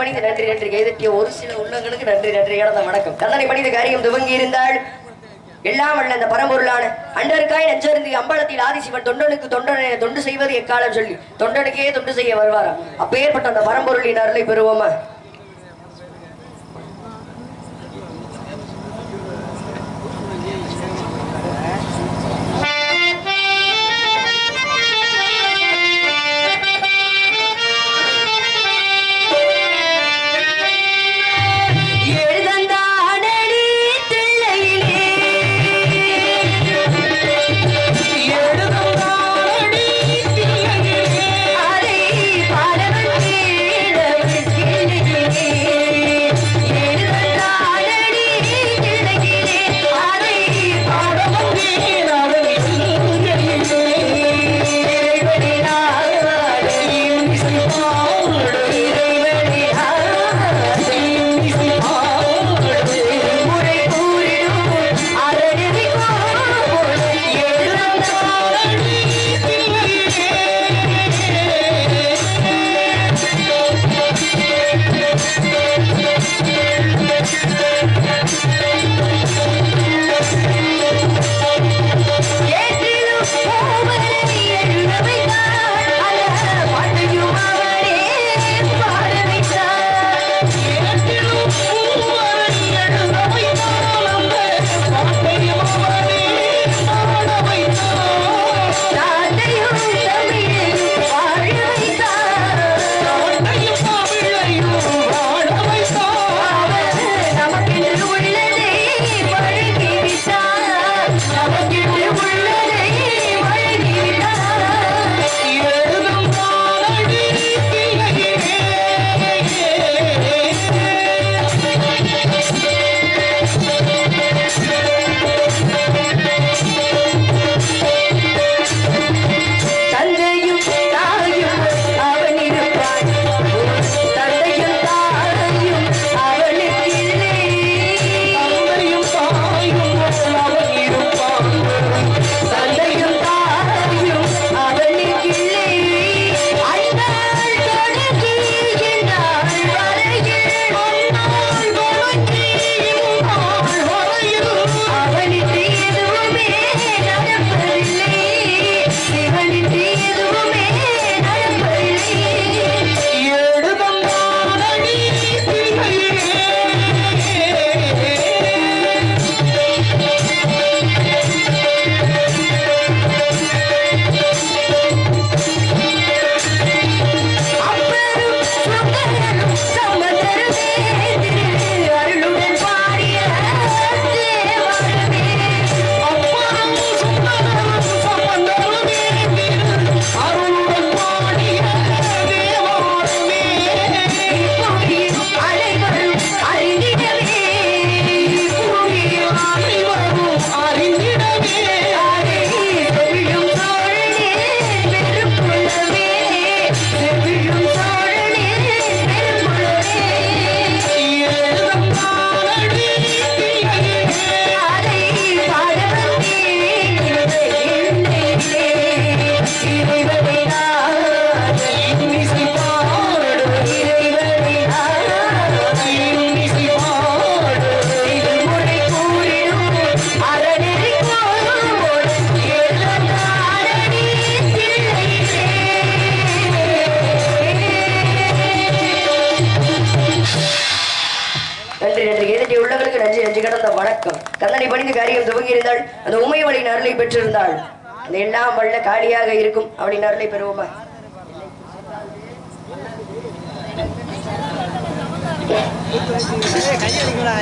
பணிந்து நன்றி நன்றி. கைதட்டிய ஒரு சில உள்ளங்களுக்கு நன்றி நன்றி. கடந்த வணக்கம். தண்டனை பணிந்த காரியம் துவங்கி இருந்தால் எல்லாம் அல்ல இந்த பரம்பொருளான அண்டருக்காய் நஞ்சருந்து அம்பலத்தில் ஆதிசிவன் தொண்டனுக்கு தொண்டனை தொண்டு செய்வது எக்காலம் சொல்லி தொண்டனுக்கே தொண்டு செய்ய வருவாராம். அப்பேற்பட்ட அந்த பரம்பொருளின் அருளை பெறுவோமா? நன்றி நன்றி எதிர்த்து உள்ளவர்களுக்கு நன்றி நன்றி கடந்த வணக்கம். கந்தனை பணிந்து காரியம் துவங்கியிருந்தால் அந்த உண்மை உமையவளின் அருளை பெற்றிருந்தாள். அந்த எல்லாம் வல்ல காலியாக இருக்கும். அப்படின்னு அருளை பெறுவோமா? கையடிங்களா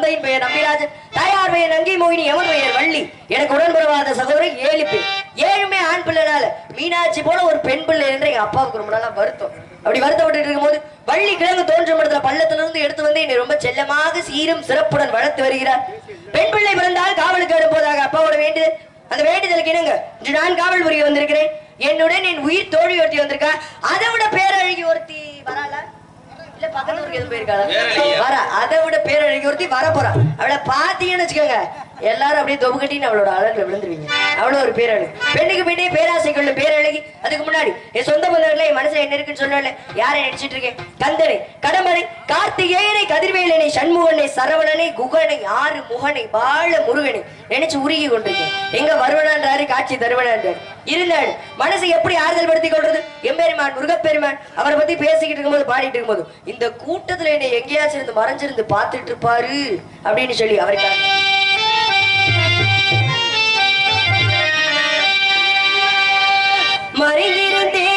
தந்தையின் பெயர் நம்பிராஜன் தாயார் பெயர் நங்கி மோகினி எவன் பெயர் வள்ளி. எனக்கு உடன்புறவாத சகோதரர் ஏழு பேர். ஏழுமே ஆண் பிள்ளைனால. மீனாட்சி போல ஒரு பெண் பிள்ளை என்று எங்க அப்பாவுக்கு ரொம்ப நாளா வருத்தம். அப்படி வருத்தப்பட்டு இருக்கும்போது வள்ளி கிழங்கு தோன்றும் இடத்துல பள்ளத்துல இருந்து எடுத்து வந்து என்னை ரொம்ப செல்லமாக சீரும் சிறப்புடன் வளர்த்து வருகிறார். பெண் பிள்ளை பிறந்தால் காவலுக்கு எடுப்போதாக அப்பாவோட வேண்டுதல். அந்த வேண்டுதலுக்கு என்னங்க? இன்று நான் காவல் புரிய வந்திருக்கிறேன். என்னுடன் என் உயிர் தோழி ஒருத்தி வந்திருக்கா? அதை விட பேரழகி ஒருத்தி வரால இல்ல பக்கத்து ஊருக்கு எதுவும் போயிருக்காளா? வர அதை விட பேரழகி ஒருத்தி வர போறா அவளை பாத்தீங்கன்னு வச்சுக்கோங்க. எல்லாரும் அப்படியே தொப்பு கட்டின்னு அவளோட அழகுல விழுந்துருவீங்க. அவ்வளோ ஒரு பேரழகு. பெண்ணுக்கு பெண்ணே பேராசை கொள்ளும் பேரழகி. அதுக்கு முன்னாடி என் சொந்த பந்தவர்களே என் மனசுல என்ன இருக்குன்னு சொன்னல யாரை நினைச்சிட்டு இருக்கேன்? கந்தனை கடம்பனை கார்த்திகேயனை கதிர்வேலனை சண்முகனை சரவணனை குகனை ஆறு முகனை பாழ முருகனை நினைச்சு உருகி கொண்டிருக்கேன். எங்க வருவனான்றாரு காட்சி தருவனான்றாரு. இருந்தாள் மனசை எப்படி ஆறுதல் படுத்திக் கொள்றது? எம்பெருமான் முருகப்பெருமான் அவரை பத்தி பேசிக்கிட்டு இருக்கும்போது பாடிட்டு இருக்கும்போது இந்த கூட்டத்துல என்னை எங்கேயாச்சும் இருந்து மறைஞ்சிருந்து பார்த்துட்டு இருப்பாரு அப்படின்னு சொல்லி அவருக்காக மறைந்திருந்தே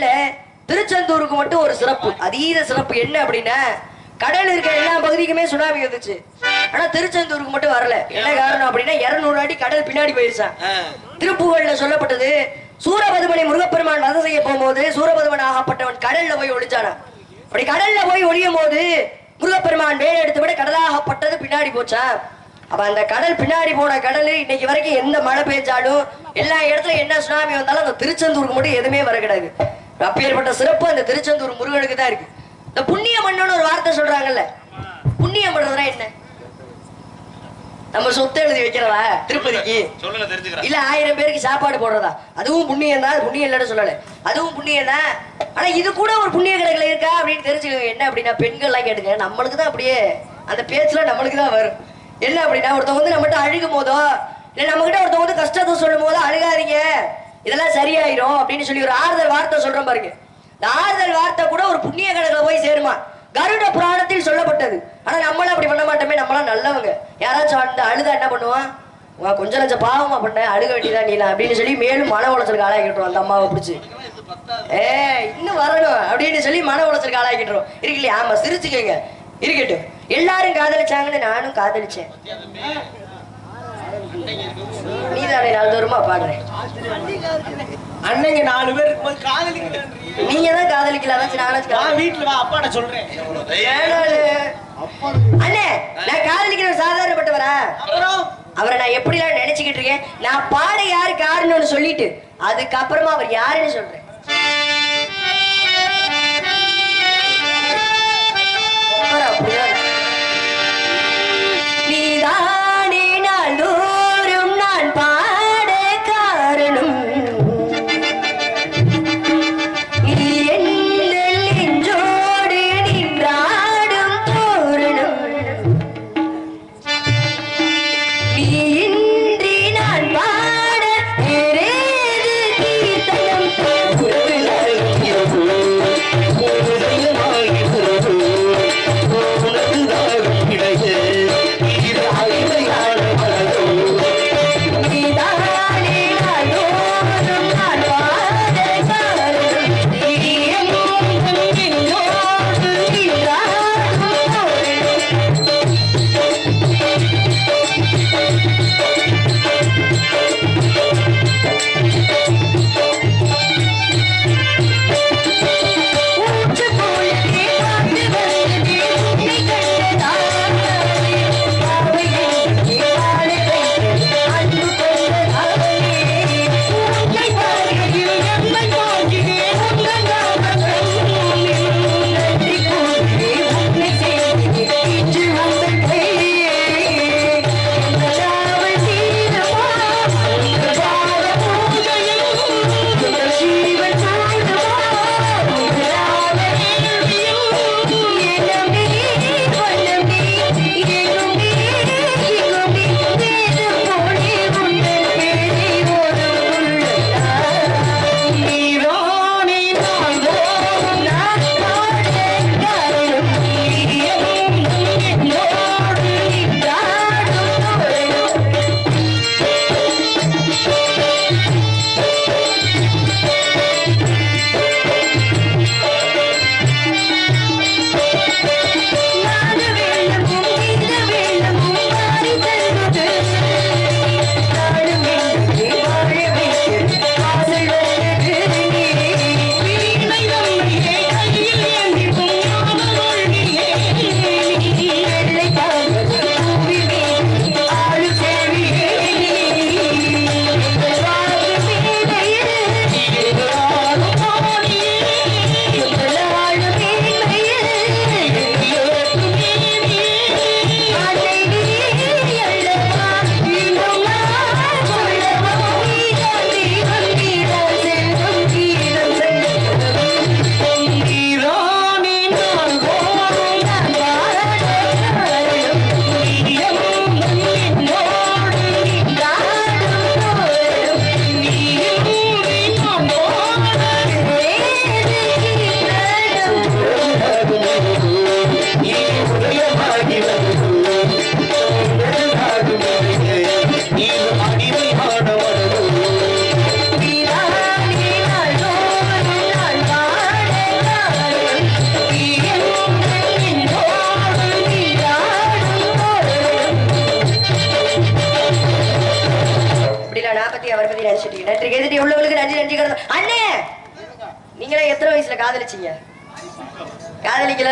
வீட்டுல திருச்செந்தூருக்கு மட்டும் ஒரு சிறப்பு. அதீத சிறப்பு என்ன அப்படின்னா கடல் இருக்கிற எல்லா பகுதிக்குமே சுனாமி வந்துச்சு. ஆனா திருச்செந்தூருக்கு மட்டும் வரல. என்ன காரணம் அப்படின்னா இருநூறு அடி கடல் பின்னாடி போயிருச்சான் திருப்புகழ்ல சொல்லப்பட்டது சூரபதுமனை முருகப்பெருமான் வதம் செய்ய போகும்போது சூரபதுமன் ஆகப்பட்டவன் கடல்ல போய் ஒளிஞ்சானா. அப்படி கடல்ல போய் ஒளியும் போது முருகப்பெருமான் வேலை எடுத்து விட கடலாகப்பட்டது பின்னாடி போச்சா. அப்ப அந்த கடல் பின்னாடி போன கடல் இன்னைக்கு வரைக்கும் எந்த மழை பெய்ஞ்சாலும் எல்லா இடத்துல என்ன சுனாமி வந்தாலும் அந்த திருச்செந்தூருக்கு மட்டும் எதுவுமே வர கிடையாது அப்பேற்பட்ட சிறப்பு அந்த திருச்செந்தூர் முருகனுக்கு தான் இருக்கு. இந்த புண்ணிய மன்னன் ஒரு வார்த்தை சொல்றாங்கல்ல. புண்ணியம் பண்றதுனா என்ன? நம்ம சொத்து எழுதி வைக்கிறதா திருப்பதிக்கு. இல்ல ஆயிரம் பேருக்கு சாப்பாடு போடுறதா? அதுவும் புண்ணியம் தான் புண்ணியம் இல்லைன்னு சொல்லல. அதுவும் புண்ணியம் தான் ஆனா இது கூட ஒரு புண்ணிய கணக்குல இருக்கா அப்படின்னு தெரிஞ்சுக்கோங்க. என்ன அப்படின்னா பெண்கள் எல்லாம் கேட்டுங்க. நம்மளுக்கு தான் அப்படியே அந்த பேச்சுல நம்மளுக்கு தான் வரும். என்ன அப்படின்னா ஒருத்தவங்க வந்து நம்மகிட்ட அழுகும் போதோ இல்ல நம்ம கிட்ட ஒருத்தவங்க வந்து கஷ்டத்தை சொல்லும் போதோ அழுகாதீங்க. இதெல்லாம் சரியாயிரும் அப்படின்னு சொல்லி ஒரு ஆறுதல் வார்த்தை சொல்றோம் பாருங்க. இந்த ஆறுதல் வார்த்தை கூட ஒரு புண்ணிய கணக்கில் போய் சேருமா? கருட புராணத்தில் சொல்லப்பட்டது. ஆனா நம்மளும் அப்படி பண்ண மாட்டோமே நம்மளாம் நல்லவங்க. யாராச்சும் அந்த அழுதா என்ன பண்ணுவான்? உங்க கொஞ்சம் நஞ்சம் பாவமா பண்ண அழுக வேண்டியதா நீல அப்படின்னு சொல்லி மேலும் மன உளைச்சலுக்கு ஆளாக்கிட்டுரும் அந்த அம்மாவை பிடிச்சி. ஏ இன்னும் வரணும் அப்படின்னு சொல்லி மன உளைச்சலுக்கு ஆளாக்கிட்டுரும் இருக்கு இல்லையா? ஆமா சிரிச்சுக்கோங்க. இருக்கட்டும். எல்லாரும் காதலிச்சாங்கன்னு நானும் காதலிச்சேன். நீதானே நாள்தோறுமா பாடுறேன். அன்னைங்க நாலு பேர் இருக்கும்போது காதலிக்கிறேன் நீங்க தான் காதலிக்கல வீட்டுல வா சொல்றேன்? அண்ணே நான் காதலிக்கிற சாதாரணப்பட்டவரா? அவரை நான் எப்படிலாம் நினைச்சுக்கிட்டு இருக்கேன்? நான் பாட யாரு காரணம்னு சொல்லிட்டு அதுக்கப்புறமா அவர் யாருன்னு சொல்றேன்.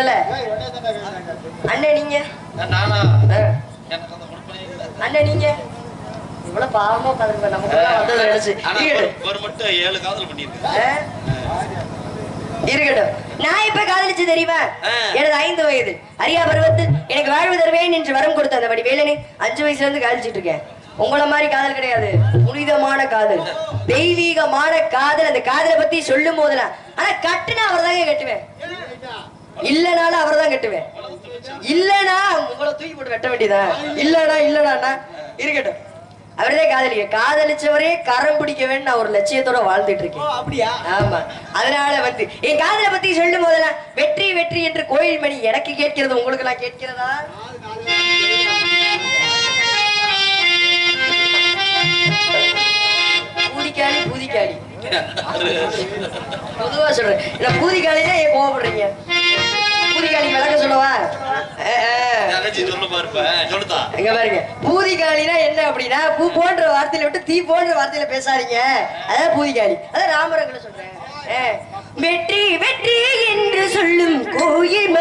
காதலிக்கல அண்ணே நீங்க? அண்ணே நீங்க? இவ்வளவு பாவமா உட்காந்துருக்க நமக்கு வந்தது நினைச்சு. மட்டும் ஏழு காதல் பண்ணிருக்கு ஆ? இருக்கட்டும் நான் இப்ப காதலிச்சு தெரியுமா. எனது ஐந்து வயது. அரியா பருவத்தில் எனக்கு வாழ்வு தருவேன் என்று வரம் கொடுத்த அந்த வேலனை அஞ்சு வயசுல இருந்து காதலிச்சிட்டு இருக்கேன். உங்கள மாதிரி காதல் கிடையாது. புனிதமான காதல். தெய்வீகமான காதல். அந்த காதலை பத்தி சொல்லும் போதுலாம் ஆனா கட்டுனா அவர் தாங்க கட்டுவேன். இல்லனாலும் அவர் தான் கட்டுவேன். இல்லனா உங்களை தூக்கி போட்டு வெட்ட வேண்டியதா? இல்லனா இல்லனா இருக்கட்டும். அவர்தான் காதலிக்க. காதலிச்சவரே கரம் பிடிக்க வேண்டும் நான் ஒரு லட்சியத்தோட வாழ்ந்துட்டு இருக்கேன். அப்படியா? ஆமா. அதனால வந்து என் காதலை பத்தி சொல்லும் போதெல்லாம் வெற்றி வெற்றி என்று கோயில் மணி எனக்கு கேட்கிறது உங்களுக்கு எல்லாம் கேட்கிறதா? பூதிக்காளி பூதிக்காளி. பொதுவா சொல்றேன். பூதிக்காளினா ஏன் கோவப்படுறீங்க? பூதிக்காளி விளக்க சொல்லவா? இங்க பாருங்க. பூதிகாலினா என்ன அப்படின்னா பூ போன்ற வார்த்தையில விட்டு தீ போன்ற வார்த்தையில பேசாதீங்க. அதான் பூதிகாலி அதான் ராமரங்களை சொல்றேன். வெற்றி வெற்றி என்று சொல்லும் கோயில்